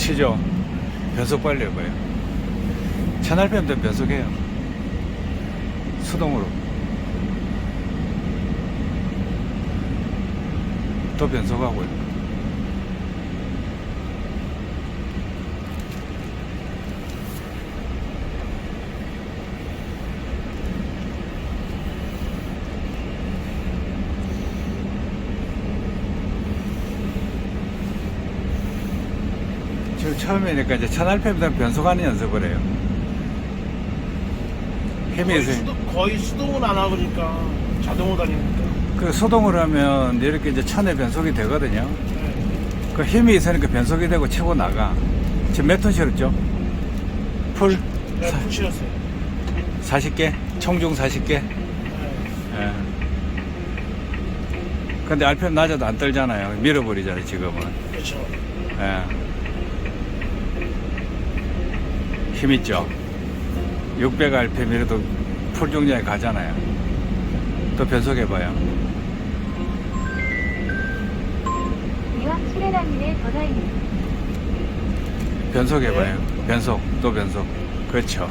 치죠. 변속 해봐요. 천알뱀도 변속해요. 수동으로. 또 변속하고요. 지금 처음이니까 이제 천알뱀도 변속하는 연습을 해요. 힘이 거의. 수동, 거의 수동은 안 하니까 자동으로 다니니까. 그 소동을 하면 이렇게 이제 천에 변속이 되거든요. 네. 그 힘이 있으니까 변속이 되고 치고 나가. 지금 몇 톤 실었죠? 풀 네, 사- 푸시였어요. 40개? 총중 40개? 네. 예. 근데 RPM 낮아도 안 떨잖아요. 밀어버리잖아요, 지금은. 그렇죠. 예. 힘 있죠? 600 RPM이라도 풀 중량에 가잖아요. 또 변속해봐요. 이왕 출애라님의 전화입니다. 변속해봐요. 변속, 또 변속. 그렇죠.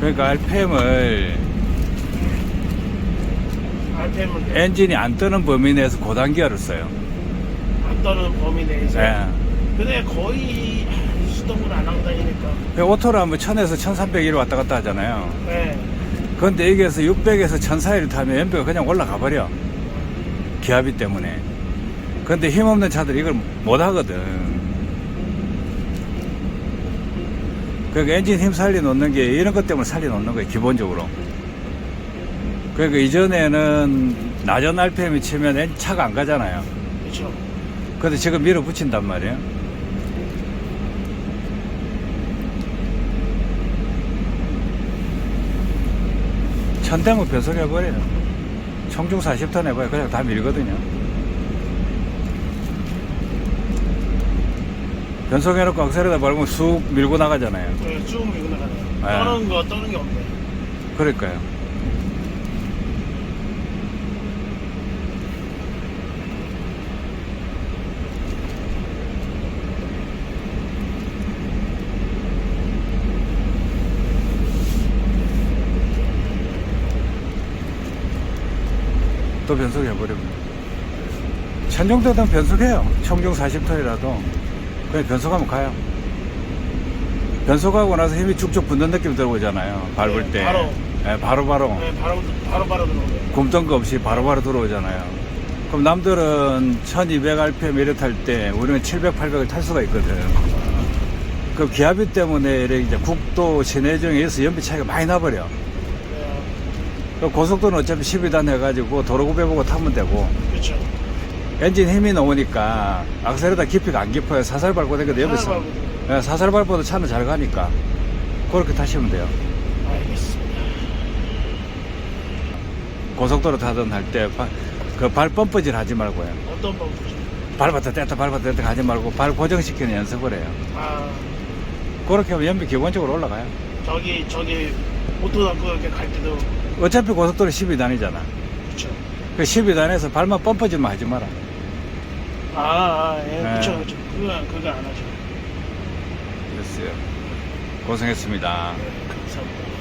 그러니까 RPM을 엔진이 안 뜨는 범위 내에서 고단기어를 써요. 안 떠는 범위 내에서. 예. 근데 거의 수동을 안 하고 다니니까. 그 오토로 하면 1000에서 1300일 왔다 갔다 하잖아요. 네. 그런데 여기에서 600에서 1000 사이를 타면 연비가 그냥 올라가 버려. 기압이 때문에. 근데 힘없는 차들이 이걸 못 하거든. 그러니까 엔진 힘 살려놓는 게 이런 것 때문에 살려놓는 거예요, 기본적으로. 그러니까 이전에는 낮은 RPM이 치면 엔- 차가 안 가잖아요. 그렇죠. 근데 지금 밀어붙인단 말이에요. 천대면 변속 해버려요. 청중 40톤 해봐요. 그냥 다 밀거든요. 변속해놓고 악셀에다 밟으면 쑥 밀고 나가잖아요. 네, 쭉 밀고 나가네요. 네. 떠는 거, 떠는 게 없네. 그러니까요. 또 변속해버립니다. 천정도는 변속해요. 청중 40톤이라도. 그냥 변속하면 가요. 변속하고 나서 힘이 쭉쭉 붙는 느낌 들어오잖아요. 밟을 네, 때. 바로. 예, 바로 바로. 네, 바로, 바로, 바로 들어오네. 굶던 거 없이 바로 바로 들어오잖아요. 그럼 남들은 1200rpm 이래 탈 때 우리는 700, 800을 탈 수가 있거든. 그 기압이 때문에 이렇게 이제 국도 시내 중에서 연비 차이가 많이 나버려. 네, 그 고속도로는 어차피 12단 해가지고 도로 구배 보고 타면 되고 그렇죠. 엔진 힘이 나오니까 악셀에다 깊이가 안 깊어요. 사살 밟고 되거든. 사살. 밟고. 예, 사살 밟고도 차는 잘 가니까. 그렇게 타시면 돼요. 알겠습니다. 고속도로 타든 할때 그발 펌프질 하지 말고요. 어떤 방법이죠? 밟았다 뗐다 밟았다 뗐다 하지 말고 발 고정시키는 연습을 해요. 아, 그렇게 하면 연비 기본적으로 올라가요. 저기, 저기, 오토답고 이렇게 갈 때도, 어차피 고속도로 12단이잖아. 그렇죠. 그 12단에서 발만 펌프질만 하지 마라. 아, 아, 예, 네. 그렇죠, 그렇죠. 그거, 그거 안 하죠. 그랬어요. 고생했습니다. 네, 감사합니다.